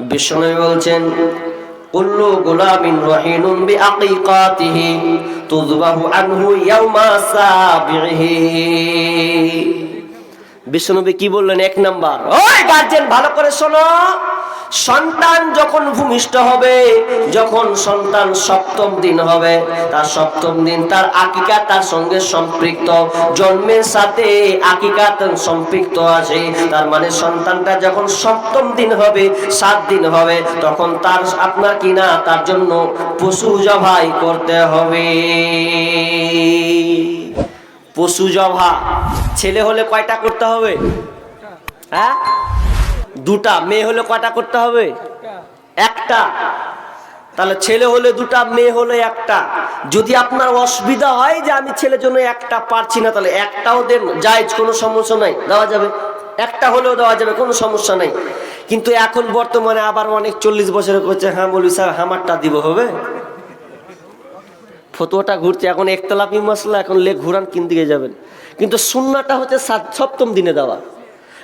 বিষ্ণু বলছেন, কুল্লু গুলামিন রহিনুন বিআকিকাতিহি তুযবাহু আনহু ইয়াউমা সাবিহি। বিষ্ণুনবী কি বললেন? এক নাম্বার। ওই গার্জেন ভালো করে শোনো। সন্তান যখন ভূমিষ্ঠ হবে, যখন সন্তান সপ্তম দিন হবে, তার সপ্তম দিন তার আকিকা তার সঙ্গে সম্পৃক্ত, জন্মের সাথে আকিকা সম্পৃক্ত আছে, তার মানে সন্তানটা যখন সপ্তম দিন হবে, সাত দিন হবে, তখন তার আপনার কিনা তার জন্য পশু জবাই করতে হবে। পশু জভা ছেলে হলে কয়টা করতে হবে? হ্যাঁ? দুটা, মেয়ে হলে কটা করতে হবে? একটা। তাহলে ছেলে হলে দুটা, মেয়ে হলে একটা। যদি আপনার অসুবিধা হয় যে আমি ছেলের জন্য একটা পারছি না, তাহলে একটাও দেন, জায়জ কোনো সমস্যা নাই, দেওয়া যাবে। একটা হলেও দেওয়া যাবে, কোনো সমস্যা নাই। কিন্তু এখন বর্তমানে আবার অনেক চল্লিশ বছরের করছে হ্যাঁ বলি, স্যার, হামারটা দিব হবে? ফতুয়াটা ঘুরছে, এখন একতলাপি মশলা, এখন লেখ ঘুরান কিন দিকে যাবেন। কিন্তু সুন্নাটা হচ্ছে সাত- সপ্তম দিনে দেওয়া।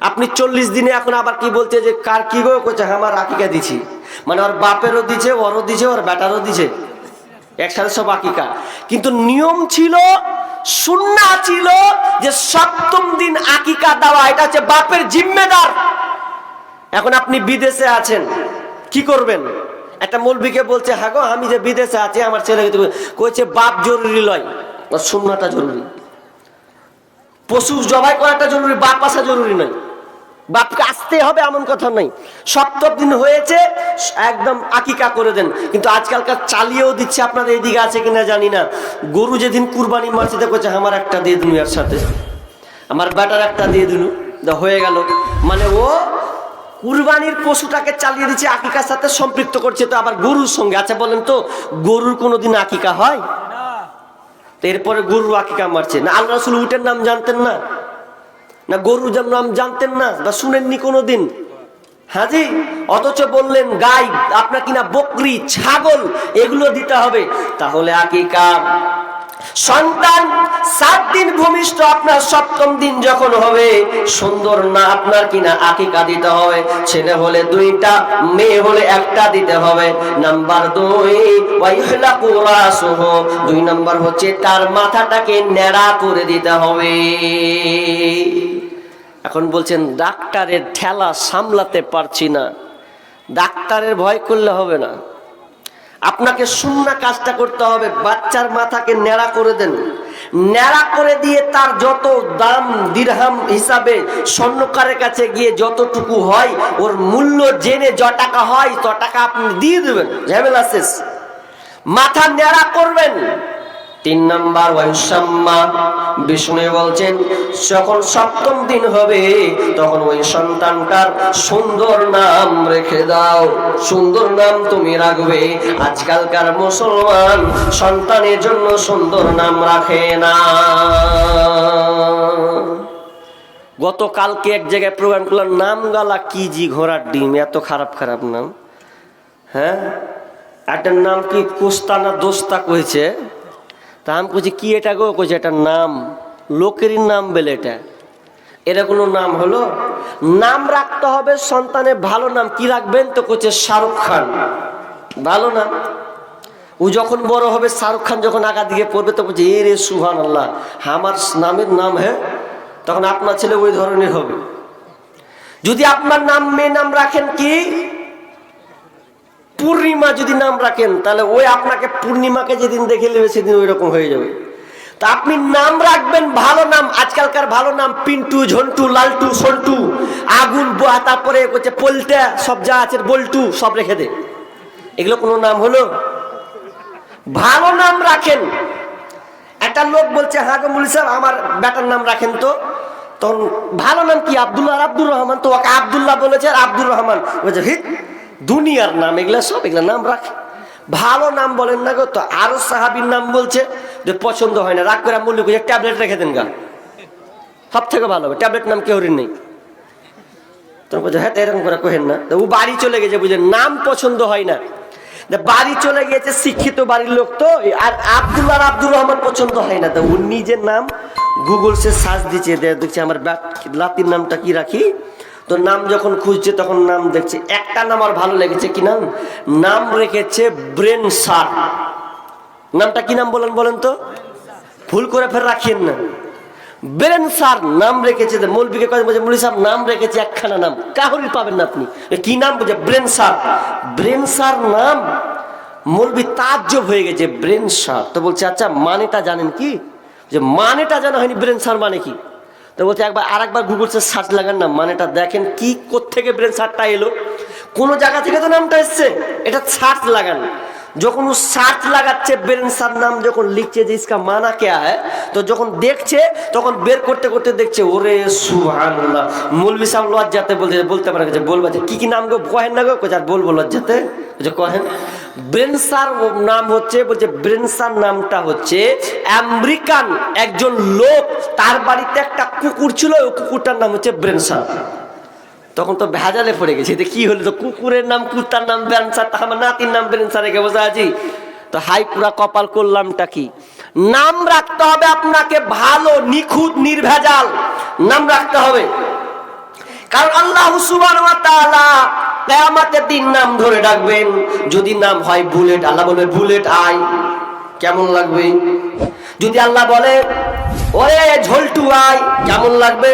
আপনি চল্লিশ দিনে এখন আবার কি বলছে যে, কার কি গো? করছে আমার আকিকা দিছি। মানে ওর বাপেরও দিছে, ওরও দিছে, ওর বেটারও দিছে। একসাথে সব আকিকা। কিন্তু নিয়ম ছিল, সুন্না ছিল যে সপ্তম দিন আকিকা দেওয়া, এটা হচ্ছে বাপের জিম্মেদার। এখন আপনি বিদেশে আছেন, কি করবেন? একটা মৌলবিকে বলছে হ্যাঁ গো, আমি যে বিদেশে আছি, আমার ছেলেকে তুমি-" কইছে, বাপ জরুরি লয় শূন্যটা জরুরি। পশু জবাই করাটা জরুরি, বাপ আসা জরুরি নয়। বাপকে আসতে হবে এমন কথা নাই। সপ্তম দিন হয়েছে একদম আকিকা করে দেন। কিন্তু আজকালকার চালিয়েও দিচ্ছে আপনাদের এদিকে আছে কিনা জানি না। গরু যেদিন কুরবানি মারছে দেখছে আমার একটা দিয়ে দিন এর সাথে। আমার ব্যাটার একটা দিয়ে দিল হয়ে গেল। মানে ও কুরবানির পশুটাকে চালিয়ে দিচ্ছে আকিকার সাথে সম্পৃক্ত করছে। তো আবার গরুর সঙ্গে আচ্ছা বলেন তো গরুর কোনোদিন আকিকা হয়? এরপরে গরু আকিকা মারছে। না আল্লাহ রসুল উটের নাম জানতেন না? না গরুর যেমন জানতেন না বা শুনেননি কোনোদিন? হাজি, অথচ বললেন, গাই, আপনার কিনা বকরি, ছাগল, এগুলো দিতে হবে। তাহলে আকিকা সন্তান সাত দিন ভূমিষ্ঠ আপনার সপ্তম দিন যখন হবে, সুন্দর না আপনার কিনা আকিকা দিতে হবে? ছেলে হলে দুইটা, মেয়ে হলে একটা দিতে হবে। নাম্বার দুই দুই নাম্বার হচ্ছে তার মাথাটাকে ন্যাড়া করে দিতে হবে। এখন বলছেন, ডাক্তারের ঠেলা সামলাতে পারছি না। ডাক্তারের ভয় করলে হবে না। আপনাকে শূন্য কাজটা করতে হবে, বাচ্চার মাথাকে ন্যাড়া করে দেন। ন্যাড়া করে দিয়ে তার যত দাম, দিরহাম হিসাবে স্বর্ণকারের কাছে গিয়ে যতটুকু হয়, ওর মূল্য জেনে য টাকা হয়, ত টাকা আপনি দিয়ে দেবেন। ঝামেলা শেষ। মাথা ন্যাড়া করবেন। তিন নাম্বার ওয়াইসাম্মা বিষ্ণু বলছেন, যখন সপ্তম দিন হবে, তখন ওই সন্তানটার সুন্দর নাম রেখে দাও। সুন্দর নাম তুমি রাখবে। আজকালকার মুসলমান সন্তানের জন্য সুন্দর নাম রাখে না। গতকালকে এক জায়গায় প্রোগ্রাম করলাম নাম গালা কি জি ঘোড়ার ডিম, এত খারাপ খারাপ নাম। হ্যাঁ? একটার নাম কি কোস্তা না দোস্তা কয়েছে তা আমি কইছি, কি এটা গো? কইছে, এটা নাম। লোকেরই নাম বেলে এটা। এটা কোনো নাম হলো? নাম রাখতে হবে সন্তানের ভালো নাম। কি রাখবেন? তো কইছে শাহরুখ খান। ভালো নাম। ও যখন বড় হবে, শাহরুখ খান যখন আগা দিকে পড়বে তো বলছে এ রে সুহান আল্লাহ আমার নামের নাম হ্যাঁ? তখন আপনার ছেলে ওই ধরনের হবে। যদি আপনার নাম মেয়ে নাম রাখেন কি? পূর্ণিমা যদি নাম রাখেন, তাহলে ওই আপনাকে পূর্ণিমাকে যেদিন দেখে নেবে, সেদিন ওই রকম হয়ে যাবে। তা আপনি নাম রাখবেন, ভালো নাম, আজকালকার ভালো নাম, পিন্টু, ঝন্টু, লালটু, সন্টু, আগুন, বোয়া, তারপরে হচ্ছে পলটা, সব যা আছে, বল্টু, সব রেখে দে। এগুলো কোনো নাম হলো? ভালো নাম রাখেন। একটা লোক বলছে হ্যাঁ গো মুলি সাহেব, আমার বেটার নাম রাখেন তো। তখন, ভালো নাম কি? আব্দুল্লাহ আব্দুর রহমান? তো ওকে আব্দুল্লাহ বলেছে আর আব্দুর রহমান। বলছে হিত দুনিয়ার নাম, এগুলা সব, এগুলা নাম রাখ। ভালো নাম বলেন না গো, তো আরও সাহাবির নাম বলছে যে পছন্দ হয় না। রাগ করে মূল্য করে ট্যাবলেট রেখে দেন গা। সব থেকে ভালো হবে, ট্যাবলেট নাম কেউ নেই। তখন বলছে হ্যাঁ এরকম করে কহেন না। ও বাড়ি চলে গেছে বুঝে নাম পছন্দ হয় না। বাড়ি চলে গিয়েছে, শিক্ষিত বাড়ির লোক তো আর আব্দুল্লাহ আর আব্দুর রহমান পছন্দ হয় না। তো ওর নিজের নাম গুগল সে সার্চ দিচ্ছে দেখছে আমার লাতির নামটা কি রাখি? তো নাম যখন খুঁজছে, তখন নাম দেখছে। একটা নাম আর ভালো লেগেছে কি নাম? নাম রেখেছে ব্রেন সার। নামটা কি নাম বলেন বলেন তো? ভুল করে ফের রাখেন না। ব্রেন সার নাম রেখেছে মৌলবিকে কথা বলছে মৌলী সাহেব নাম রেখেছে একখানা নাম। কাহরি পাবেন না আপনি। কি নাম বলছে ব্রেন সার। ব্রেন সার নাম মৌলবি তাজ্জব হয়ে গেছে, ব্রেন সার। তো বলছে আচ্ছা মানেটা জানেন কি? যে মানেটা জানা হয়নি, ব্রেন সার মানে কি? তো বলছে, একবার আর একবার গুগলসে সার্চ লাগান না, মানেটা দেখেন কি থেকে ব্রেন সারটা এলো। কোনো জায়গা থেকে তো নামটা এসছে, এটা সার্চ লাগান। যখন ও সার্চ লাগাচ্ছে ব্রেন সার নাম যখন লিখছে যে ইসকা মানা কে হ্যায়, তো যখন দেখছে, তখন বের করতে করতে দেখছে, ওরে সুবহানাল্লাহ, মৌলভি সাহেব লজ্জাতে বলতে বলতে পারে যে, বলবা যে, কি কি নাম গো কহেন না গো? আর বলব লজ্জাতে? যে কহেন, ব্রেনসার নাম হচ্ছে, বলছে, ব্রেনসার নামটা হচ্ছে আমেরিকান একজন লোক, তার বাড়িতে একটা কুকুর ছিল, ওই কুকুরটার নাম হচ্ছে ব্রেনসার। তখন তো ভেজালে পড়ে গেছে। এটা কি হলো? তো কুকুরের নাম, কুত্তার নাম ব্রেনসার তা আমার নাতির নাম ব্রেনসার রেখে বসে আছি। তো হাই পুরা কপাল করলামটা কি? নাম রাখতে হবে আপনাকে ভালো, নিখুঁত, নির্ভেজাল। নাম রাখতে হবে। কারণ আল্লাহ কিয়ামতের দিন নাম ধরে ডাকবেন। যদি নাম হয় বুলেট, আল্লাহ বলবে, বুলেট আই। কেমন লাগবে? যদি আল্লাহ বলে ওরে ঝোলটু কেমন লাগবে?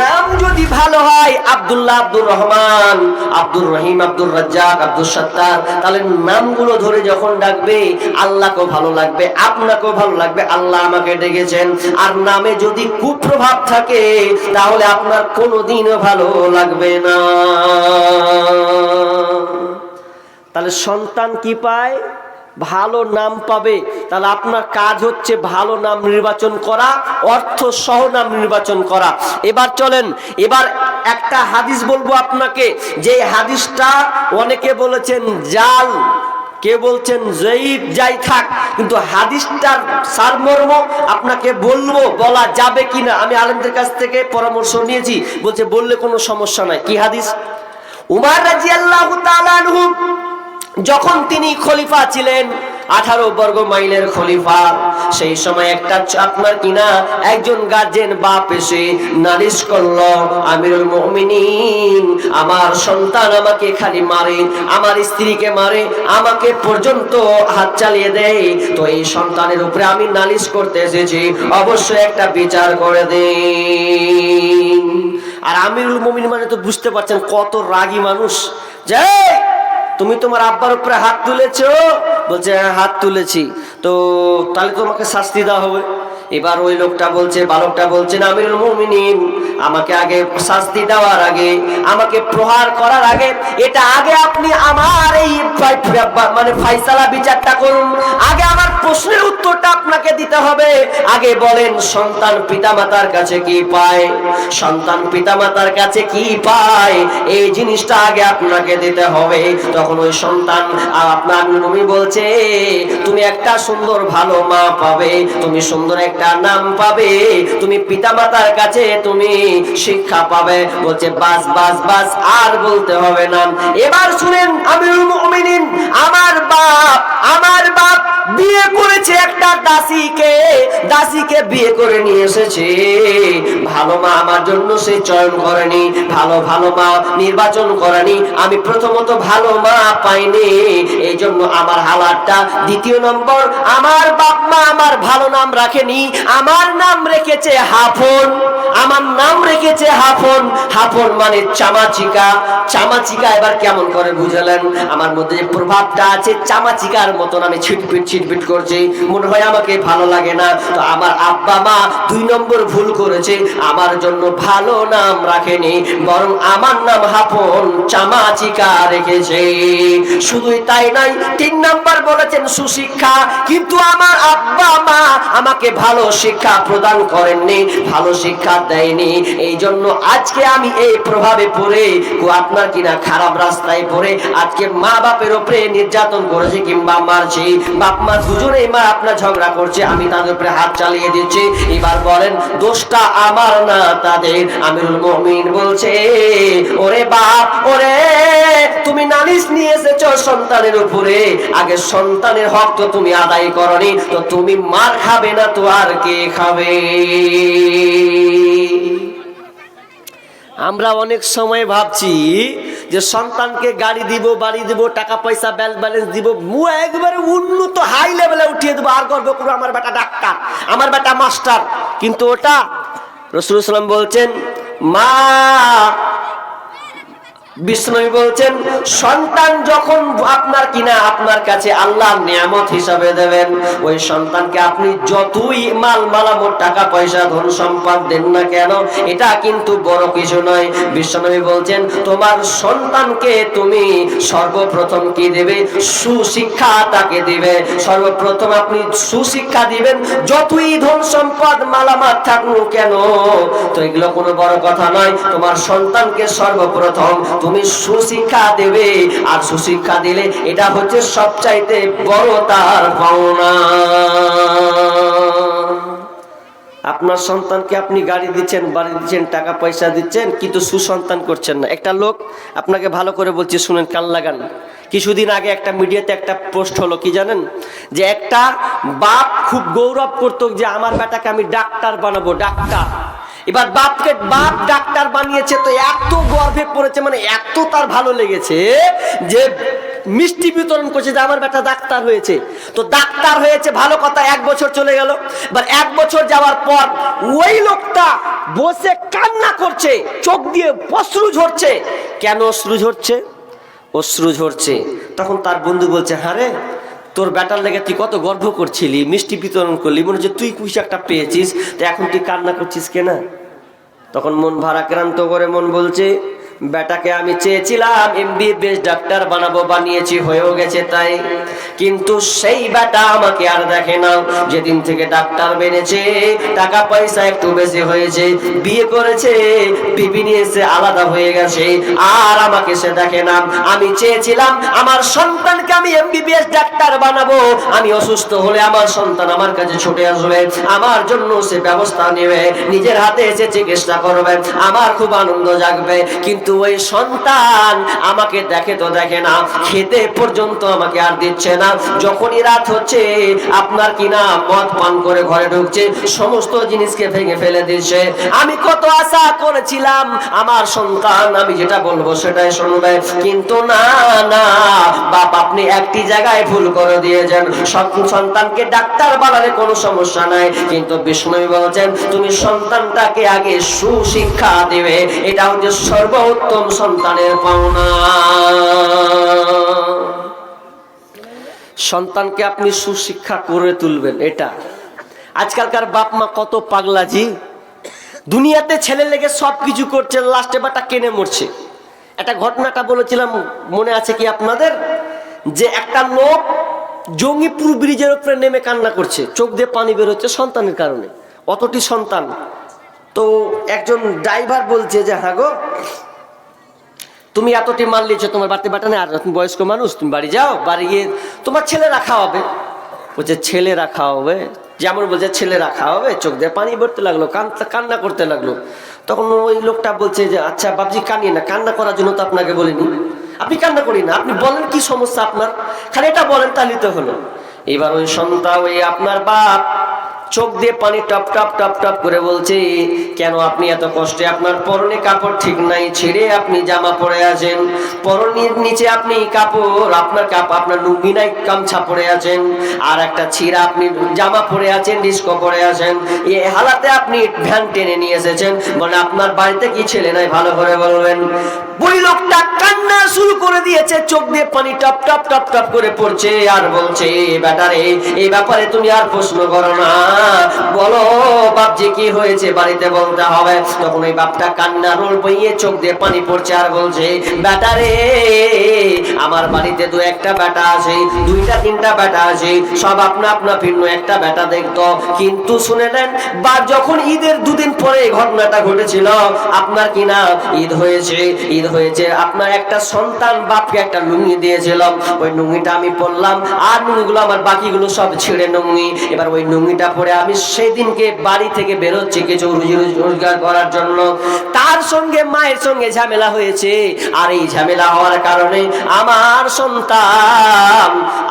নাম যদি ভালো হয়, আব্দুল্লাহ আব্দুর রহমান, আব্দুর রহিম, আব্দুর রাজ্জাক আব্দুল সত্তার, তাহলে নামগুলো ধরে যখন ডাকবে, আল্লাহকেও ভালো লাগবে, আপনাকেও ভালো লাগবে, আল্লাহ আমাকে ডেকেছেন। আর নামে যদি কুপ্রভাব থাকে, তাহলে আপনার কোনোদিনও ভালো লাগবে না। তাহলে সন্তান কি পায়? ভালো নাম পাবে, তাহলে আপনার কাজ হচ্ছে ভালো নাম নির্বাচন করা, অর্থ সহ নাম নির্বাচন করা। এবার চলেন, এবার একটা হাদিস বলব আপনাকে, যে হাদিসটা অনেকে বলেছেন জাল, কে বলছেন জয়ীদ যাই থাক, কিন্তু হাদিসটার সারমর্ম আপনাকে বলব, বলা যাবে কিনা, আমি আলেমদের কাছ থেকে পরামর্শ নিয়েছি, বলছে বললে কোনো সমস্যা নাই, কি হাদিস? উমার তাআলা আনহু যখন তিনি খলিফা ছিলেন, আঠারো বর্গ মাইলের খলিফা, সেই সময় একটা আপনার কিনা একজন গার্জেন বাপ এসে নালিশ করল, আমিরুল মুমিনিন, আমার সন্তান আমাকে খালি মারে, আমার স্ত্রীকে মারে, আমাকে পর্যন্ত হাত চালিয়ে দেয়। তো এই সন্তানের উপরে আমি নালিশ করতে এসেছি, অবশ্যই একটা বিচার করে দিন। আর আমিরুল মুমিন মানে তো বুঝতে পারছেন কত রাগী মানুষ। যে তুমি তোমার আব্বার উপরে হাত তুলেছ? বলছে হ্যাঁ হাত তুলেছি। তো তাহলে তোমাকে শাস্তি দেওয়া হবে। এবার ওই লোকটা বলছে বালকটা বলছে, না, আমিরুল মুমিনিন, আমাকে আগে শাস্তি দেওয়ার আগে, আমাকে প্রহার করার আগে, এটা আগে আপনি আমার এই মানে ফাইসালা বিচারটা করুন। আগে আমার প্রশ্নের উত্তরটা আপনাকে দিতে হবে। আগে বলেন, সন্তান পিতামাতার কাছে কি পায়? সন্তান পিতামাতার কাছে কি পায়? এই জিনিসটা আগে আপনাকে দিতে হবে। তখন ওই সন্তান আপনার নবী বলছে, তুমি একটা সুন্দর ভালো মা পাবে। তুমি সুন্দর একটা নাম পাবে, তুমি পিতা মাতার কাছে তুমি শিক্ষা পাবে। বলছে, বাস বাস বাস, আর বলতে হবে না। এবার শুনেন আমি আমার বাপ আমার বাপ বিয়ে করেছে একটা দাসীকে দাসীকে বিয়ে করে নিয়ে এসেছে। ভালো মা আমার জন্য সে চয়ন করেনি, ভালো ভালো মা নির্বাচন করেনি। আমি প্রথমত ভালো মা পাইনি এই জন্য আমার হালাতটা। দ্বিতীয় নম্বর, আমার বাপ মা আমার ভালো নাম রাখেনি, আমার নাম রেখেছে হাফন, আমার নাম রেখেছে হাফন। হাফন মানে চামাচিকা। চামাচিকা এবার কেমন করে বুঝালেন? আমার মধ্যে যে প্রভাবটা আছে, চামাচিকার মতন আমি ছিটপিট ছিটপিট করছি, মনে হয় আমাকে ভালো লাগে না। তো আমার আব্বা মা দুই নম্বর ভুল করেছে, আমার জন্য ভালো নাম রাখেনি, বরং আমার নাম হাফন চামাচিকা রেখেছে। শুধুই তাই নয়, তিন নম্বর বলেছেন সুশিক্ষা, কিন্তু আমার আব্বা মা আমাকে ভালো শিক্ষা প্রদান করেননি, ভালো শিক্ষা দেয়নি। এই জন্য আজকে আমি এই প্রভাবে পড়ে কো আপনার কিনা খারাপ রাস্তায় পড়ে, আজকে মা বাপের ওপরে নির্যাতন করেছে কিংবা মারছি বাপ মা আপনার ঝগড়া করছে, আমি তাদের উপরে হাত চালিয়ে দিচ্ছি। এবার বলেন, দোষটা আমার না তাদের? আমিরুল মুমিন বলছে, ওরে বাপ, ওরে, তুমি নালিশ নিয়ে এসেছ সন্তানের উপরে। আগে সন্তানের হক তো তুমি আদায় করনি, তো তুমি মার খাবে না তো আর কে খাবে? আমরা অনেক সময় ভাবছি যে সন্তানকে গাড়ি দিব, বাড়ি দিব, টাকা পয়সা ব্যাংক ব্যালেন্স দিব মু একবারে উন্নত হাই লেভেলে উঠিয়ে দেবো। আর গর্ব করব আমার বেটা ডাক্তার, আমার বেটা মাস্টার। কিন্তু ওটা রসুল সাল্লাম বলছেন, মা বিষ্ণু বলছেন, সন্তান যখন আপনার কিনা, আপনার কাছে আল্লাহ নিয়ামত হিসাবে দেবেন। ওই সন্তানকে আপনি যতই মাল, মালামত, টাকা, পয়সা, ধন, সম্পদ দেন না কেন, এটা কিন্তু বড় কিছু নয়। বলছেন, তোমার সন্তানকে তুমি সর্বপ্রথম কি দেবে? সুশিক্ষা তাকে দিবে। সর্বপ্রথম আপনি সুশিক্ষা দিবেন, যতই ধন, সম্পদ থাকুক কেন, তো এগুলো কোনো বড় কথা নয়। তোমার সন্তানকে সর্বপ্রথম তুমি সুশিক্ষা দেবে। আর সুশিক্ষা দিলে এটা হচ্ছে সবচাইতে বড় তার পাওনা। আপনার সন্তানকে আপনি গাড়ি দিচ্ছেন, বাড়ি দিচ্ছেন, টাকা পয়সা দিচ্ছেন, কিন্তু সুসন্তান করছেন না। একটা লোক, আপনাকে ভালো করে বলছে, শুনেন কান লাগান। কিছুদিন আগে একটা মিডিয়াতে একটা পোস্ট হলো, কি জানেন? যে একটা বাপ খুব গৌরব করতো যে, আমার বেটাকে আমি ডাক্তার বানাবো, ডাক্তার। এবার বাপকে বাপ ডাক্তার বানিয়েছে, তো এত গর্বে পড়েছে মানে এত তার ভালো লেগেছে যে মিষ্টি বিতরণ করছে যে আমার বেটা ডাক্তার হয়েছে। তো ডাক্তার হয়েছে, ভালো কথা, এক বছর চলে গেল। এবার এক বছর যাওয়ার পর ওই লোকটা বসে কান্না করছে, চোখ দিয়ে অশ্রু ঝরছে। কেন অশ্রু ঝরছে? অশ্রু ঝরছে। তখন তার বন্ধু বলছে হ্যাঁ রে তোর ব্যাটার লেগে তুই কত গর্ব করছিলি, মিষ্টি বিতরণ করলি, মনে হচ্ছে তুই একটা পেয়েছিস, তো এখন তুই কান্না করছিস কেনা? তখন মন ভারাক্রান্ত করে মন বলছে বেটাকে আমি চেয়েছিলাম এমবিবিএস ডাক্তার বানাবো, বানিয়েছি, হয়েও গেছে তাই। কিন্তু সেই বেটা আমাকে আর দেখে না। যেদিন থেকে ডাক্তার বেড়েছে, টাকা পয়সা একটু বেশি হয়েছে, বিয়ে করেছে, বিবি নিয়েছে আলাদা হয়ে গেছে, আর আমাকে সে দেখে না। আমি চেয়েছিলাম আমার সন্তানকে আমি এমবিবিএস ডাক্তার বানাবো। আমি অসুস্থ হলে আমার সন্তান আমার কাছে ছুটে আসবে। আমার জন্য সে ব্যবস্থা নেবে। নিজের হাতে এসে চিকিৎসা করবে। আমার খুব আনন্দ জাগবে। কিন্তু ওই সন্তান আমাকে দেখে তো দেখে না, খেতে পর্যন্ত আমাকে আর দিচ্ছে না। যখনই রাত হচ্ছে, আপনার কিনা মদ পান করে ঘরে ঢুকছে, সমস্ত জিনিসকে ভেঙে ফেলে দিচ্ছে। আমি কত আশা করেছিলাম, আমার সন্তান, আমি যেটা বলব সেটাই শুনবে। কিন্তু না না, বাপ, আপনি একটি জায়গায় ভুল করে দিয়েছেন। সন্তানকে ডাক্তার বানালে কোনো সমস্যা নাই। কিন্তু বিষ্ণু বলছেন, তুমি সন্তানটাকে আগে সুশিক্ষা দেবে। এটা হচ্ছে সর্বোত্তম সন্তানের পাওনা। সন্তানকে আপনি সুশিক্ষা করে তুলবেন, এটা। আজকালকার বাপ মা কত পাগলাজি দুনিয়াতে ছেলে লেগে সব কিছু করছে, লাস্টে বাটা কেনে মরছে। একটা ঘটনাটা বলেছিলাম, মনে আছে কি আপনাদের? যে একটা লোক জঙ্গিপুর ব্রিজের উপরে নেমে কান্না করছে, চোখ দিয়ে পানি বেরোচ্ছে সন্তানের কারণে। অতটি সন্তান। তো একজন ড্রাইভার বলছে যে হ্যাঁ গো তুমি এতটি মাল নিয়েছো তোমার বাড়িতে বাটা নেই, আর তুমি বয়স্ক মানুষ, তুমি বাড়ি যাও, বাড়ি গিয়ে তোমার ছেলে রাখা হবে বলছে ছেলে রাখা হবে যেমন বলছে ছেলে রাখা হবে চোখ দিয়ে পানি ভরতে লাগল, কান্না করতে লাগল। তখন ওই লোকটা বলছে যে আচ্ছা বাবজি কানিয়ে না, কান্না করার জন্য তো আপনাকে বলিনি। আপনি কান্না করি না, আপনি বলেন কি সমস্যা আপনার? খালি এটা বলেন, তাহলে তো হলো। এবার ওই সন্তান ওই আপনার বাপ চোখ দিয়ে পানি টপ টপ টপ টপ করে বলছে, কেন আপনি এত কষ্টে? আপনার পরনে কাপড় ঠিক নাই, ছেড়ে আপনি জামা পরে আছেন। পরনের নিচে আপনি কাপড়, আপনার কাপ, আপনার লুঙ্গি নাই গামছা পরে আছেন। আর একটা ছিঁড়া আপনি জামা পরে আছেন, ডিস্কো পরে আছেন। এ হালাতে আপনি ভ্যান টেনে নিয়ে এসেছেন। বলে, আপনার বাড়িতে কি ছেলে নাই? ভালো করে বলবেন। ওই লোকটা দিয়েছে চোখ দিয়ে পানি টপ টপ টপ টপ করে পড়ছে আর বলছে বেটারে এই ব্যাপারে তুমি আর প্রশ্ন করো না। বলো, বাপজি কি হয়েছে বাড়িতে বলতে হবে? তখন ওই বাপটা কান্না রোল বইয়ে চোখ দিয়ে পানি পড়ছে আর বলছে বেটারে আমার বাড়িতে দু একটা বেটা আছে, দুইটা, তিনটা বেটা আছে, সব আপনা আপনা ভিন্ন একটা বেটা দেখতো। কিন্তু শুনে নেন, বা যখন ঈদের দুদিন পরে ঘটনাটা ঘটেছিল, আপনার কি কিনা ঈদ হয়েছে ঈদ হয়েছে, আপনার একটা সন্তান বাপকে একটা লুঙ্গি দিয়েছিলাম। ওই লুঙ্গিটা আমি পরলাম, আর লুঙ্গিগুলো আমার বাকিগুলো সব ছিঁড়ে লুঙ্গি। এবার ওই লুঙ্গিটা পরে আমি সেই দিনকে বাড়ি থেকে বেরোচ্ছি কিছু রুজি রোজগার করার জন্য। তার সঙ্গে মায়ের সঙ্গে ঝামেলা হয়েছে, আর এই ঝামেলা হওয়ার কারণে আমার সন্তান,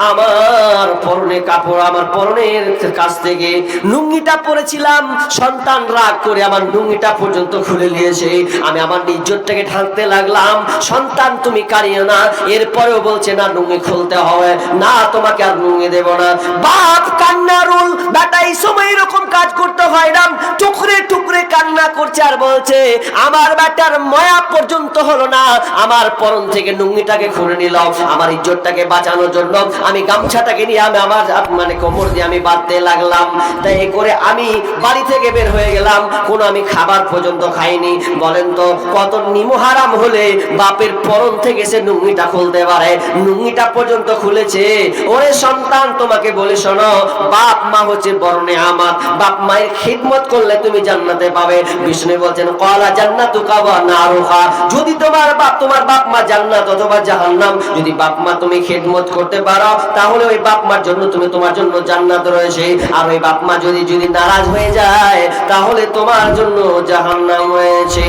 আমার পরনে কাপড়, আমার পরনের কাছ থেকে লুঙ্গিটা পরেছিলাম। সন্তান রাগ করে আমার লুঙ্গিটা পর্যন্ত খুলে নিয়েছে। আমি আমার নিজরটাকে ঢাকতে লাগলাম। সন্তান, তুমি কারিও না। এরপরেও বলছে, না, লুঙ্গি খুলতে হবে। না, তোমাকে আর লুঙ্গি দেব না। বাপ কান্নারুল বেটা, এই সময় এরকম কাজ করতে হয় না। টুকরে টুকরে কান্না করছে আর বলছে, আমার বেটার ময়া পর্যন্ত হলো না। আমার পরন থেকে লুঙ্গিটাকে খুলে নিল আমার ইজ্জতটাকে বাঁচানোর জন্য আমি গামছাটাকে নিয়ে আমি আমার মানে কোমর দিয়ে আমি বাঁধতে লাগলাম। তাই এই করে আমি বাড়ি থেকে বের হয়ে গেলাম। কোনো আমি খাবার পর্যন্ত খাইনি। বলেন তো, কত নিমহারাম হলে বাপের পরন থেকে সে লুঙ্গিটা খুলতে পারে, লুঙ্গিটা পর্যন্ত খুলেছে। ওরে সন্তান, তোমাকে বলে শোনো, বাপ মা হচ্ছে বরণে আমার বাপ মায়ের খিদমত করলে তুমি জান্নাতে পাবে। বিষ্ণু বলছেন, কলা জান্নাতু নারুহা। যদি তোমার বাপ তোমার বাপ মা জান্নাত অথবা জাহান্নাম, যদি বাপ মা তুমি খেদমত করতে পারো, তাহলে ওই বাপ মার জন্য তুমি তোমার জন্য জান্নাত রয়েছে। আর ওই বাপ মা যদি যদি নারাজ হয়ে যায়, তাহলে তোমার জন্য জাহান্নাম রয়েছে।